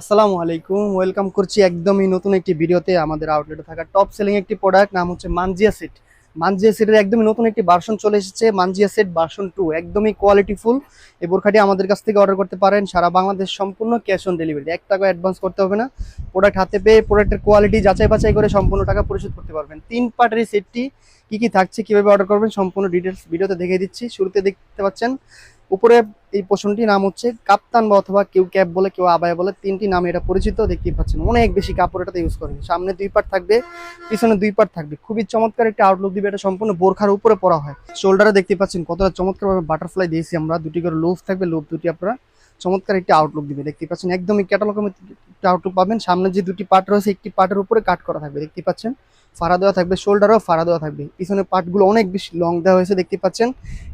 আসসালামু আলাইকুম, ওয়েলকাম করছি একদমই নতুন একটি ভিডিওতে আমাদের আউটলেটে থাকা টপ সেলিং একটি প্রোডাক্ট নাম হচ্ছে মানজিয়া সেট মানজিয়া সেটের একদমই নতুন একটি ভার্সন চলে এসেছে মানজিয়া সেট ভার্সন টু একদমই কোয়ালিটিফুল এই বোরখাটি আমাদের কাছ থেকে অর্ডার করতে পারেন, সারা বাংলাদেশ সম্পূর্ণ ক্যাশ অন ডেলিভারি এক টাকা অ্যাডভান্স করতে হবে না। প্রোডাক্ট হাতে পেয়ে প্রোডাক্টের কোয়ালিটি যাচাই বাছাই করে সম্পূর্ণ টাকা পরিশোধ করতে পারবেন। তিন পার্টের সেটটি কি কি থাকছে, কীভাবে অর্ডার করবেন, সম্পূর্ণ ডিটেলস ভিডিওতে দেখে দিচ্ছি। শুরুতে দেখতে পাচ্ছেন উপরে এই পোষণটির নাম হচ্ছে কাপ্তান বা অথবা কেউ ক্যাপ বলে, কেউ আবায় বলে, তিনটি নামে এটা পরিচিত, দেখতেই পাচ্ছেন। অনেক বেশি কাপড় এটাতে ইউজ করেন সামনে দুই পার্ট থাকবে, পিছনে দুই পার্ট থাকবে। খুবই চমৎকার একটা আউটলুক দিবে, এটা সম্পূর্ণ বোরখার উপরে পরা হয়। শোল্ডারে দেখতে পাচ্ছেন কতটা চমৎকারভাবে বাটারফ্লাই দিয়েছি আমরা। দুটি করে লুপ থাকবে লুপ দুটি আপনারা চমৎকার একটি আউটলুক দিবে। দেখতে পাচ্ছেন, একদমই ক্যাটালগের একটা আউটলুক পাবেন। সামনে যে দুটি পার্ট রয়েছে, একটি পার্টের উপরে কাট করা থাকবে। দেখতে পাচ্ছেন, ফাড়া দেওয়া থাকবে শোল্ডারও ফাড়া দেওয়া থাকবে। পিছনে পার্টগুলো অনেক বেশি লং দেওয়া হয়েছে দেখতে পাচ্ছেন।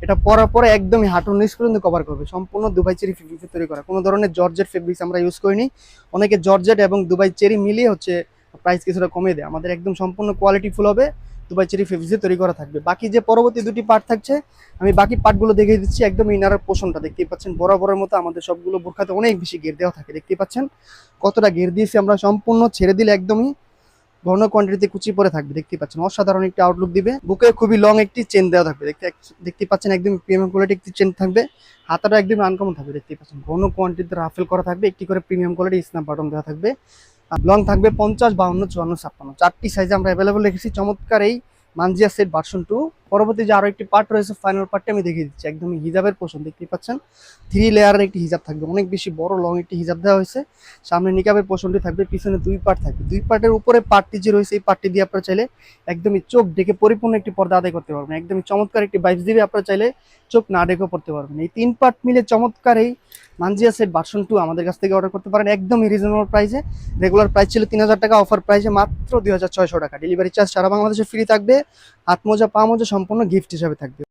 এটা পরার পরে একদমই হাঁটুর নিচ পর্যন্ত কভার করবে। সম্পূর্ণ দুবাই চেরি ফেব্রিক্সে তৈরি করা। কোনো ধরনের জর্জেট ফেব্রিক্স আমরা ইউজ করিনি। অনেকে জর্জেট এবং দুবাই চেরি মিলিয়ে হচ্ছে প্রাইস কিছুটা কমিয়ে দেয়। আমাদের একদম সম্পূর্ণ কোয়ালিটি ফুল হবে। দুবাই চেরি ফেব্রিক্সে তৈরি করা থাকবে। বাকি যে পরবর্তী দুটি পার্ট থাকছে, আমি বাকি পার্টগুলো দেখিয়ে দিচ্ছি, একদম ইনারের পোষণটা দেখতেই পাচ্ছেন, বরাবরের মতো আমাদের সবগুলো বোরখাতে অনেক বেশি গের দেওয়া থাকে, দেখতেই পাচ্ছেন? কতটা গের দিয়েছি আমরা, সম্পূর্ণ ছেড়ে দিলে একদমই ঘন কোয়ান্টিটিতে কুচি পরে থাকবে দেখতে পাচ্ছেন। অসাধারণ একটি আউটলুক দিবে। বুকে খুবই লং একটি চেন দেওয়া থাকবে, দেখতে দেখতে পাচ্ছেন একদম প্রিমিয়াম কোয়ালিটি একটি চেন থাকবে। হাতাটা একদম আনকমন থাকবে দেখতে পাচ্ছেন। ঘন কোয়ান্টিটিতে রাফেল করা থাকবে, একটি করে প্রিমিয়াম কোয়ালিটি স্ন্যাপ বাটন দেওয়া থাকবে। লং থাকবে পঞ্চাশ, বাউন্ন, চুয়ান্ন, ছাপ্পান্ন। চারটি সাইজে আমরা অ্যাভেলেবল রেখেছি। চমৎকার এই মানজিয়া সেট ভার্সন টু পরবর্তী যে আরও একটি পার্ট রয়েছে ফাইনাল পার্টটা আমি দেখিয়ে দিচ্ছি। একদম হিজাবের পোষণ, দেখতেই পাচ্ছেন? থ্রি লেয়ারের একটি হিজাব থাকবে। অনেক বেশি বড় লং একটি হিজাব দেওয়া হয়েছে। সামনে নিকাবের পোষণটি থাকবে, পিছনে দুই পার্ট থাকবে। দুই পার্টের উপরে পার্টটি যে রয়েছে, এই পার্টটি দিয়ে আপনারা চাইলে একদমই চোখ ডেকে পরিপূর্ণ একটি পর্দা আদায় করতে পারবেন। একদমই চমৎকার একটি বাইশ দিবে, আপনারা চাইলে চোখ না ডেকেও পড়তে পারবেন। এই তিন পার্ট মিলে চমৎকার এই মানজিয়া সেট ভার্সন টু আমাদের কাছ থেকে অর্ডার করতে পারেন। একদমই রিজনেবল প্রাইসে রেগুলার প্রাইস ছিল তিন হাজার টাকা অফার প্রাইসে মাত্র দুই টাকা। ডেলিভারি চার্জ সারা বাংলাদেশে ফ্রি থাকবে। হাত মোজা, পা মোজা সম্পূর্ণ গিফট হিসাবে থাকবে।